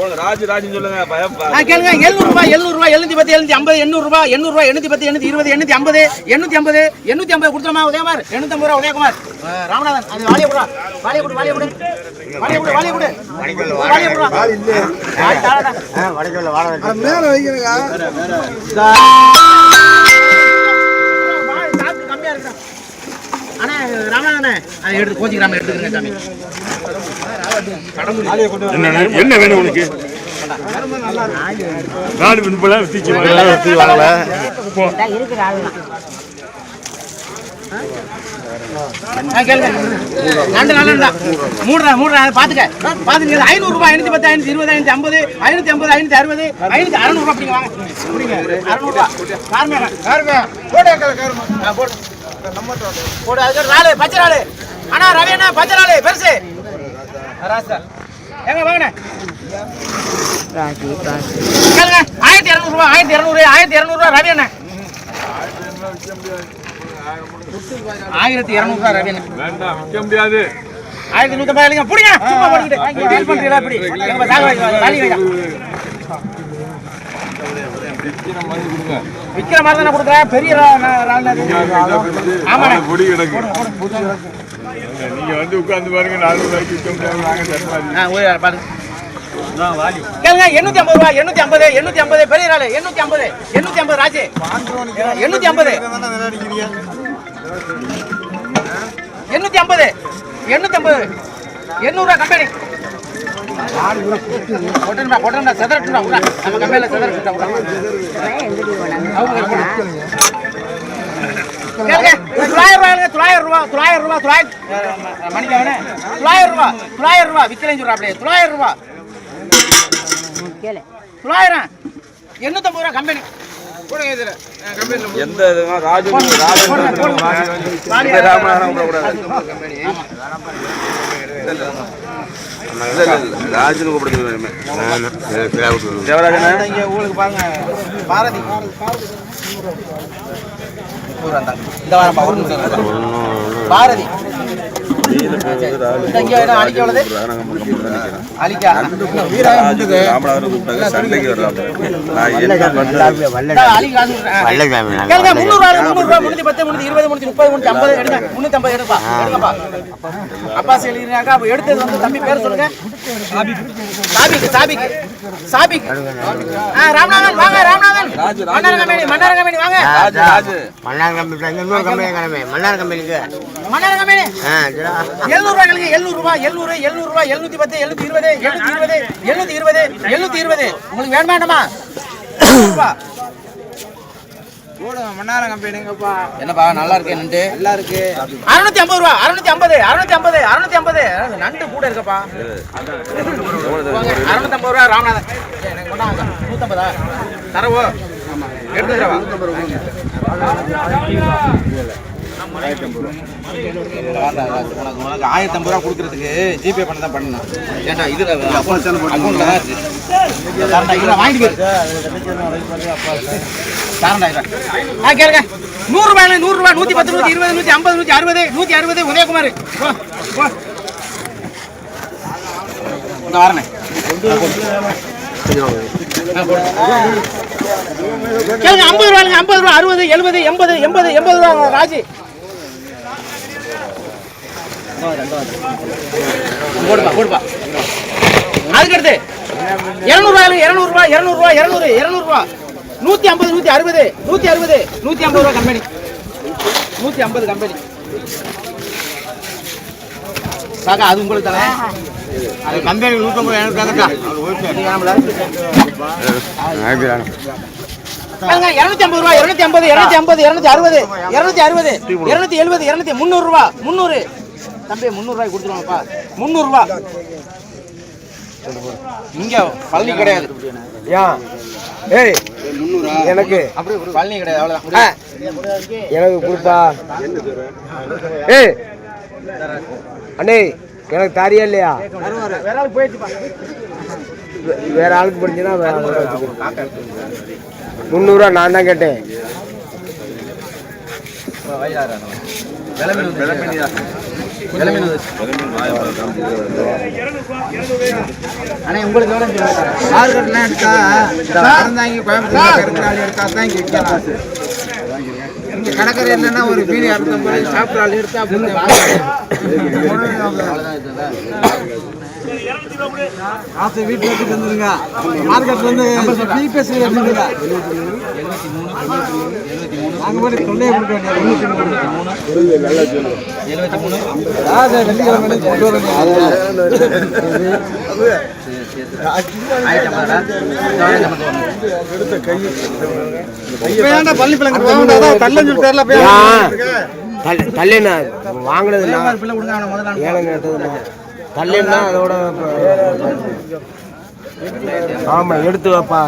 போடுங்க ராஜு ராஜுன்னு சொல்லுங்க கேளுங்க எழுநூறு ரூபாய் எழுநூறு ரூபாய் எழுநூத்தி பத்து எழுநூத்தி ஐம்பது எண்ணூறு ரூபாய் எண்ணூறு ரூபாய் எண்ணூத்தி பத்து எண்ணூத்தி இருபது எண்ணூத்தி ஐம்பது எண்ணூத்தி ஐம்பது எண்ணூத்தி ஐம்பது கொடுத்துருமா உதயகுமார்? எண்ணூத்தி ஐம்பது ரூபா உதயகுமார். ராமநாதன் அது வாலிய கொடு வாலிய கொடு வாலிய கொடு. வாலிய கொடு கம்மியா இருக்குடா. அண்ணா ராமநாதனே அதை எடுத்து கோச்சிக்கிறாம எடுத்துக்கிறேங்க சாமி. என்ன என்ன வேணும் உனக்கு நாலு முன்பல தீச்சு வாங்கல. நண்டு நல்லண்டா. மூடுறா, மூடுறா, பாத்துக்க. பாத்துக்க. ஐநூறு ரூபாய், ஐநூத்தி பத்து, ஐநூத்தி இருபது, ஐநூத்தி ஐம்பது, ஐநூத்தி ஐம்பது, ஐநூத்தி அறுபது, ஐநூத்தி அறுநூறு ரூபாய் பிடிங்க, வாங்க. பிடிங்க. அறுநூறு ரூபாய். காரமேனா? ஆ, போடு. போடு, அதுக்கு ஒரு இறாலு, பச்சை இறாலு. அண்ணா, ரவி அண்ணா, பச்சை இறாலு, பெருசு. ராசா. வாங்கண்ணே. கேளுங்க. ஆயிரத்தி இருநூறு ரூபாய், ஆயிரத்தி இருநூறு, ஆயிரத்தி இருநூறு ரூபாய், ரவி அண்ணா. ஆயிரத்தி இருநூறு ரூபாய், ரவி அண்ணா. வேண்டாம் விற்க முடியாது ஆயிரத்தி நூத்தி ஐம்பது இல்லைங்க. புடிங்க. சும்மா. டீல் பண்றீங்களா இப்படி? எங்க வைங்க, விக்கிற மாதிரி தானே கொடுக்குறேன். பெரிய. ஆமாண்ணே. பொடி கிடக்கு நீங்க வந்து உட்கார்ந்து பாருங்க நாலு ரூபாய்க்கு விற்க முடியாது நாங்க தருவாங்க ஆ, ஓய், பாருங்க. எண்ணூத்தி ஐம்பது எண்ணூத்தி ஐம்பது, எண்ணூத்தி ஐம்பது, பெரிய இறாலு, எண்ணூத்தி ஐம்பது, எண்ணூத்தி ஐம்பது, ராஜு. எண்ணூத்தி ஐம்பது. எண்ணூத்தி ஐம்பது, எண்ணூத்தி ஐம்பது, எண்ணூறு ரூபாய் கம்பெனி. கொட்டணும்டா, செதறட்டும்டா, விட்றா. நம்ம கம்பெனில செதறட்டும்டா, விட்றா. அவங்க தொள்ளாயிரம் தொள்ளாயிரம் ரூபாய், தொள்ளாயிரம் ரூபாய், தொள்ளாயிரம் அஹ், மணிக்காகண்ணே, தொள்ளாயிரம் ரூபாய், தொள்ளாயிரம் ரூபாய், விக்கலைன்னு சொல்றாப்லையே, தொள்ளாயிரம் ரூபாய். தொள்ளாயிரம். எண்ணூத்தம்பது ரூபா கம்பெனி. எந்த இதுமா ராஜு ராஜு இந்த ராமநாதன் கூப்பிடக்கூடாது. ராஜுன்னு கூப்பிடுறது தேவராஜனா இங்க உங்களுக்கு பாருங்க. பாரதி. இந்த வாரம் ஒரு நிமிஷம். பாரதி. இந்த முந்நூத்தி பத்து, முந்நூத்தி இருபது, முந்நூத்தி முப்பது, முந்நூத்தி ஐம்பது, எடுங்க. முந்நூத்தி ஐம்பது எடுப்பா, எடுங்கப்பா. அப்பாஸ் எழுதிருக்காங்க, அப்ப எடுத்தது வந்து தம்பி பேர் சொல்லுங்க. சாபிக்கு. சாபிக்கு ஆ, ராமநாதன் வாங்க ராமநாதன். மன்னார் கம்பெனி மன்னார் கம்பெனி வாங்க. ராஜு ராஜு. மன்னார் கம்பெனி இன்னொரு கம்பெனி கிளம்பி மன்னார் கம்பெனிக்கு. மன்னார் கம்பெனி. எழுநூறு ரூபாய் எழுநூறு ரூபாய் எழுநூறு எழுநூறு ரூபாய் எழுநூத்தி பத்து எழுநூத்தி இருபது எழுநூத்தி இருபது எழுநூத்தி இருபது எழுநூத்தி இருபது. உங்களுக்கு வேணுமா வேண்டாமா என்னப்பா நல்லா இருக்கு நண்டு? நல்லா இருக்கு. அறுநூத்தி ஐம்பது ரூபா அறுநூத்தி ஐம்பது அறுநூத்தி ஐம்பது அறுநூத்தி ஐம்பது. நண்டு கூட இருக்கப்பா. அறுநூத்தி ஐம்பது ரூபா ராமநாதன். எனக்கு கொண்டாங்க நூத்தம்பதா? தரவோ? எடுத்துக்கிறவா? உனக்கு ஆயிரத்தி ஐம்பது ரூபா கொடுக்கறதுக்கு ஜிபே பண்ண தான் பண்ணணும். வாங்கிட்டு ஆ கேளுங்க. நூறு ரூபாய் நூறு ரூபாய் நூத்தி பத்து நூத்தி இருபது நூத்தி ஐம்பது நூத்தி அறுபது நூத்தி அறுபது உதயகுமார். வரனே. கேளுங்க ஐம்பது ரூபாய்ங்க ஐம்பது ரூபா அறுபது எழுபது எண்பது எண்பது எண்பது ரூபா ராஜி. போடுப்பா போடுப்பா. அதுக்கடுத்து இரநூறுவா இரநூறுவா இரநூறுவா இரநூறு இரநூறுவா. நூத்தி ஐம்பது நூத்தி அறுபது நூத்தி அறுபது நூத்தி ஐம்பது ரூபா கம்பெனி நூத்தி ஐம்பது கம்பெனி காக்கா அது உங்களுக்கு தானே அது கம்பெனி நூற்றம்பது? இருநூத்தி ஐம்பது ரூபா இருநூத்தி ஐம்பது இருநூத்தி ஐம்பது இருநூத்தி அறுபது இருநூத்தி அறுபது இருநூத்தி எழுபது இருநூத்தி முந்நூறு ரூபா முந்நூறு. தம்பி முந்நூறு ரூபாய் கொடுத்துருவாங்கப்பா. முந்நூறு ரூபா இங்க பழனி கிடையாது. ஏய் எனக்கு. பழனி கிடையாது எனக்கு கொடுப்பா. ஏய் அண்ணே எனக்கு தாரியா இல்லையா? வேற ஆளுக்கு படிச்சுன்னா. முந்நூறுவா நான் தான் கேட்டேன். அண்ணா உங்களுக்கு எவ்வளோ ஆறு கட்டலாம் எடுத்தா அறந்தாங்க கோயம்புத்தூர் இருக்கிற ஆள் எடுத்தா தான் இங்கே விற்கலாம் இங்கே கடற்கரை இல்லைன்னா ஒரு மீன் இரநூத்தம்பது சாப்பிட்ற ஆள் எடுத்தா காசு வீட்டில் வச்சுட்டு வந்துருங்க. மார்க்கெட்ல இருந்து பிபிஎஸ் எடுத்துருங்க நாங்கள் போய் தொல்லையை கொடுக்க அதாவது வெள்ளிக்கிழமை கொண்டு வர பள்ளி பிள்ளைங்க தள்ள சொல்லிட்டார்ல தள்ளினா வாங்கினது பிள்ளை கொடுங்க எடுத்ததுண்ணா தள்ளினா அதோட ஆமா எடுத்து வைப்பா.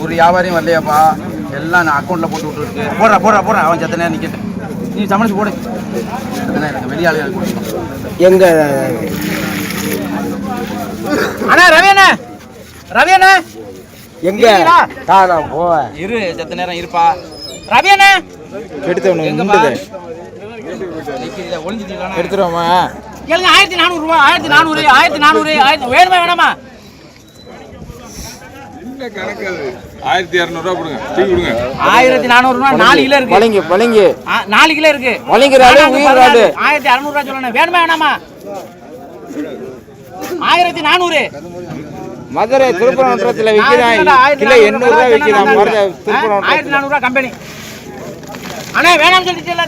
ஒரு வியாபாரியும் வரலையாப்பா? எல்லாம் நான் அக்கௌண்ட்ல போட்டு விட்டுருக்கு. போடுறா போடுறா போடுறா. அவன் சத்த நேரம் நிக்கட்டும். நீ சமைச்சு போடு. சத்த நேரம் வெளியாளு எங்க? அண்ணா ரவி அண்ணா. ரவி அண்ணா. எங்க? தா நான் போவேன். இரு சத்த நேரம் இருப்பா. ரவி அண்ணா. எங்கப்பா? நிக்கிறீங்களா ஒளிஞ்சிட்டீங்களா எடுத்துருவோமா? கேளுங்க ஆயிரத்தி நானூறு ரூபா ஆயிரத்தி நானூறு ஆயிரத்தி நானூறு ஆயிரத்தி வேணுமா வேணாமா? ஆயிரத்தி இரநூறுவா கொடுங்க. டீ கொடுங்க. ஆயிரத்தி நானூறு ரூபா நாலு கிலோ இருக்கு. வளைங்க வளைங்க நாலு கிலோ இருக்கு. வளைங்கிறாரு, ஆனா, உயிர் ராடு. ஆயிரத்தி அறுநூறு ரூபா சொல்லணும். வேணுமா வேணாமா? ஆயிரத்தி நானூறு. மதுரை திருப்பரங்குன்றத்தில் விற்கிறான் கிலோ எண்ணூறு ரூபாய் விற்கிறான் மதுரை ஆயிரத்தி திருப்பரங்குன்றத்தில் நானூறு ரூபா கம்பெனி. அண்ணா வேணாம்னு சொல்லிட்டீங்களா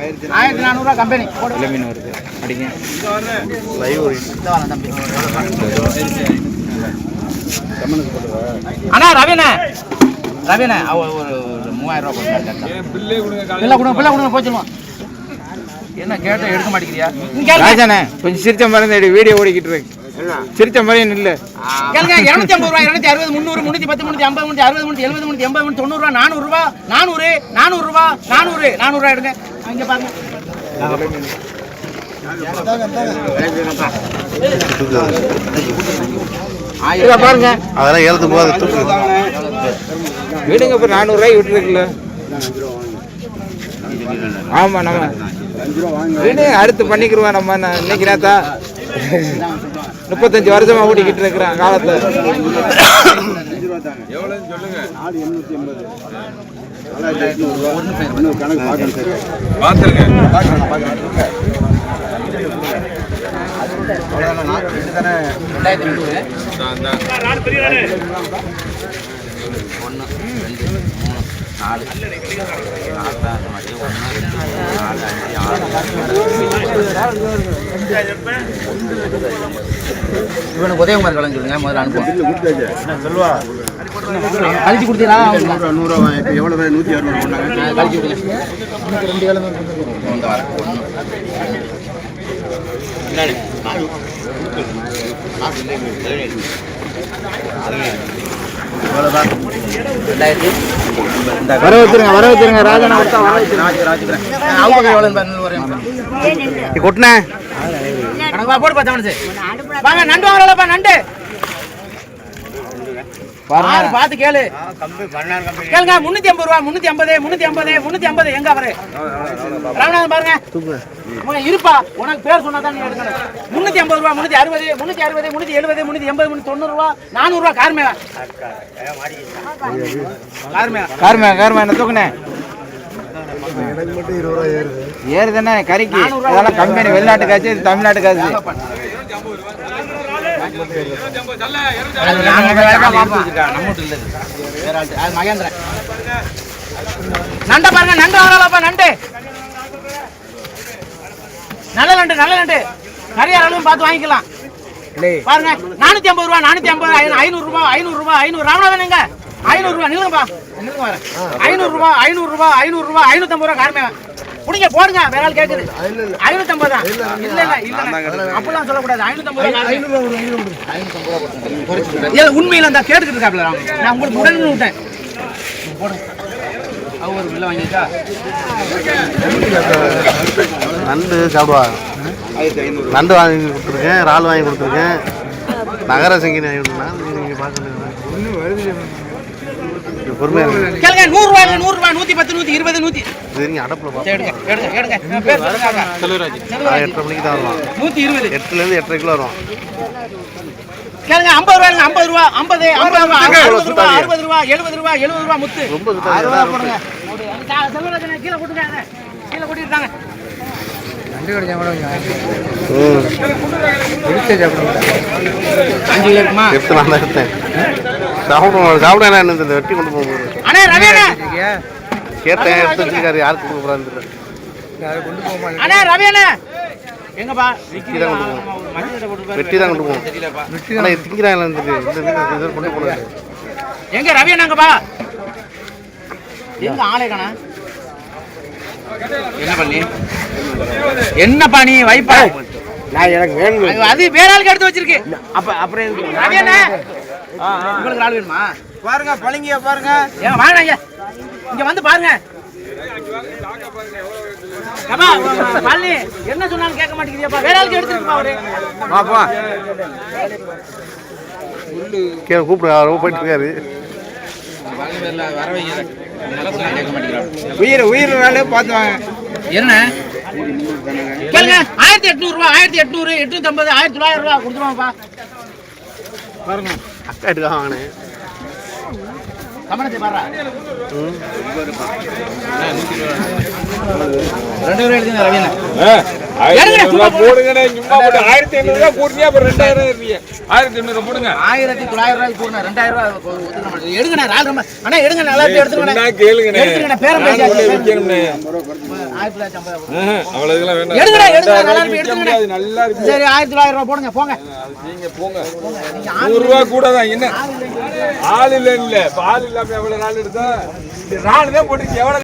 ஆயிரத்தி நானூறு. ரூபா கம்பெனி. மீன் வருது. அடிங்க. அண்ணா ரவிண்ணா ரவிண்ணா அவ ஒரு ஒரு மூவாயிரம் ரூபா கொடுங்க கொடுங்க பிள்ளை கொடுங்க போச்சுருவோம் என்ன கேட்ட எடுக்க மாட்டேங்கிறியா. ராஜாண்ணே கொஞ்சம் சிரிச்ச மாதிரி வீடியோ ஓடிக்கிட்டு இருக்கு. சிரிச்ச மாதிரி நில்லு. கேளுங்க இருநூத்தி ஐம்பது ரூபா இருநூத்தி அறுபது முந்நூறு முன்னூத்தி பத்து முன்னூத்தி ஐம்பது முன்னூத்தி அறுபது முன்னூத்தி எழுபது முன்னூத்தி எண்பது முன்னூத்தி தொண்ணூறு ரூபா நானூறு ரூபா நானூறு நானூறு நானூறு நானூறு ரூபா எடுங்க. இங்க பாருங்க. பாருங்க. அதெல்லாம் எழுத்து போது விடுங்க இப்போ நானூறுரூவாய்க்கு விட்டுருக்குல்ல. ஆமா நம்ம விடு அடுத்து பண்ணிக்கிருவோம் நம்ம. நான் இன்னைக்கு நேத்தா முப்பத்தஞ்சு வருஷமா ஓடிக்கிட்டு இருக்கிறேன் காலத்துல. எவ்வளோன்னு சொல்லுங்க. ஒன்று ரெண்டு மூணு நாலு நாலு அந்த மாதிரி ஒன்று ரெண்டு நாலு அஞ்சு ஆறு இவனுக்கு உதயகுமார் கலந்து சொல்லுங்க முதல்ல அனுப்புவோம் கழிச்சு கொடுத்தீங்களா? நூறுரூவா இப்போ எவ்வளோ நூற்றி இரநூறு பண்ணாங்க கழிச்சு வாரம் ஒன்று ரெண்டாயிரத்தி வர வச்சிருங்க வர வச்சிருங்க ராஜனா அவங்க எவ்வளோ வரேன் கொட்டினே? கணக்கு வா, போடு பத்து மனசு வாங்க நண்டு வாங்கலப்பா நண்டு. பாரு பார்த்து கேளு. கேளுங்க முன்னூத்தி ஐம்பது ரூபா முன்னூத்தி ஐம்பது முன்னூத்தி ஐம்பது முன்னூத்தி ஐம்பது. எங்க அவரு? ராமநாதன் பாருங்க. இருப்பா. உனக்கு பேர் சொன்னா தான் நீ எடுக்கணும். முன்னூத்தி ஐம்பது ரூபா முன்னூத்தி அறுபது முன்னூத்தி அறுபது முன்னூத்தி எழுபது முன்னூத்தி எண்பது முன்னூத்தி தொண்ணூறு ரூபா நானூறு ரூபா கார்மேவா கார்மேவா கார்மே கார்மே என்ன தூக்குனே? ஏறுதுன்னா கறிக்கு. இதெல்லாம் கம்பெனி வெளிநாட்டு காசு இது தமிழ்நாட்டு காசு மகேந்திரன். நண்டை பாருங்க நண்டு வரலாப்பா நண்டு நல்ல நண்டு நல்ல நண்டு நிறைய அளவு பார்த்து வாங்கிக்கலாம் பாருங்க நானூத்தி ஐம்பது ரூபா நானூத்தி ஐம்பது ஐநூறு ரூபா ஐநூறு ரூபா ஐநூறு ராமநாதன் எங்க ஐநூறு ரூபா நில்லுங்கப்பா நில்லுங்க ஐநூறு ரூபா ஐநூறு ரூபா ஐநூறு ரூபா ஐநூத்தி ஐம்பது ரூபா காரணமே புடிங்க போடுங்க. வேற ஆள் கேக்குது. ஐநூத்தி ஐம்பது தான் இல்ல இல்ல இல்ல. அப்படிலாம் சொல்லக்கூடாது. ஐநூத்தி ஐம்பது இல்ல உண்மையில அந்த கேட்டுக்கிட்டு இருக்காப்ல. நான் உங்களுக்கு உடனே விட்டேன். போடுங்க அவ ஒரு பிள்ளை வாங்கிட்டா நண்டு சாப்பிடுவா. நண்டு வாங்கி கொடுத்துருக்கேன் இறால் வாங்கி கொடுத்துருக்கேன் நகர சங்கிலி வாங்கி கொடுத்துருக்கேன். நீங்கள் பார்க்கணும் கேளுங்க நூறு ரூபாய் நூறு ரூபாய் நூத்தி பத்து நூத்தி இருபது நூத்தி இது நீங்க அடப்புல எடுங்க எட்டரை மணிக்கு தான் வருவான். நூத்தி இருபது. எட்டுல இருந்து எட்டரை கிலோ வரும் கேளுங்க ஐம்பது ரூபாய் ஐம்பது ரூபா ஐம்பது ஐம்பது ரூபா அறுபது ரூபா. அறுபது ரூபா எழுபது ரூபா எழுபது ரூபா முத்து. ரொம்ப போடுங்க. செல்வராஜனை கீழே கீழே கூட்டிட்டாங்க நண்டு கடிச்சா கூட பிடிச்ச சாப்பிடுங்க அஞ்சு கிலோ இருக்குமா எடுத்து நான் தான் எடுத்தேன். சாப்பிட சாப்பிட என்ன இந்த வெட்டி கொண்டு ரவி அண்ணே. கேட்டேன் எடுத்து வச்சிருக்காரு யாருக்கு கொடுக்க போறான்னு போக அண்ணே ரவி அண்ணே. எங்கப்பா? வெட்டி தான் கொண்டு போட்டு வெட்டி தான் கொண்டு இந்த இந்த இதை கொண்டு போனது எங்க ரவி அண்ணாங்கப்பா எங்க ஆளே காணா? என்ன பண்ணி? என்னப்பா நீ வைப்பா? நான் எனக்கு வேணும் அது- அது வேற ஆளுக்கு எடுத்து வச்சிருக்கு. அப்ப அப்புறம் ரவி அண்ணே. உங்களுக்கு ஆள் வேணுமா? பாருங்க பழங்கிய பாருங்க. ஏங்க வாங்க ஐயா இங்க வந்து பாருங்க. என்ன சொன்னாலும் கேட்க மாட்டேங்கிறீப்பா வேற ஆளுக்கு எடுத்துருப்பா அவரு. பாப்பா கே கூப்பிடு அவர் போயிட்டு இருக்காரு. உயிர் உயிர் பார்த்து வாங்க. என்ன? கேளுங்க ஆயிரத்தி எட்நூறு ரூபா ஆயிரத்தி எட்நூறு எட்நூத்தி ஐம்பது ஆயிரத்தி தொள்ளாயிரம் ரூபா கொடுத்துருவாங்கப்பா. பாருங்க. அக்கா எடுக்க வாங்கினேன் ரெண்டு பேரும் எழுதுங்க ரவி போடுங்க. போடுங்கண்ணே சும்மா போட்டு. ஆயிரத்தி போடுங்க அப்புறம் ரெண்டாயிரம் இருக்கீங்க ஆயிரத்தி ஐநூறு போடுங்க. ஆயிரத்தி தொள்ளாயிரம் ரெண்டாயிரம் ரூபாய் எடுங்க நல்லா பேரம் விற்கணும்ண்ணே. ஆயிரத்தி வேண்டாம். நல்லா இருக்கு, நல்லா இருக்கு. சரி தொள்ளாயிரம் ரூபாய் போடுங்க போங்க. நீங்க போங்க. நூறு ரூபா கூட தான் என்ன? ஆள் இல்ல. இல்ல இல்லாம எவ்வளவு நாள் எடுத்தா இந்த நாலு தான் போட்டுருக்கு. எவ்வளவு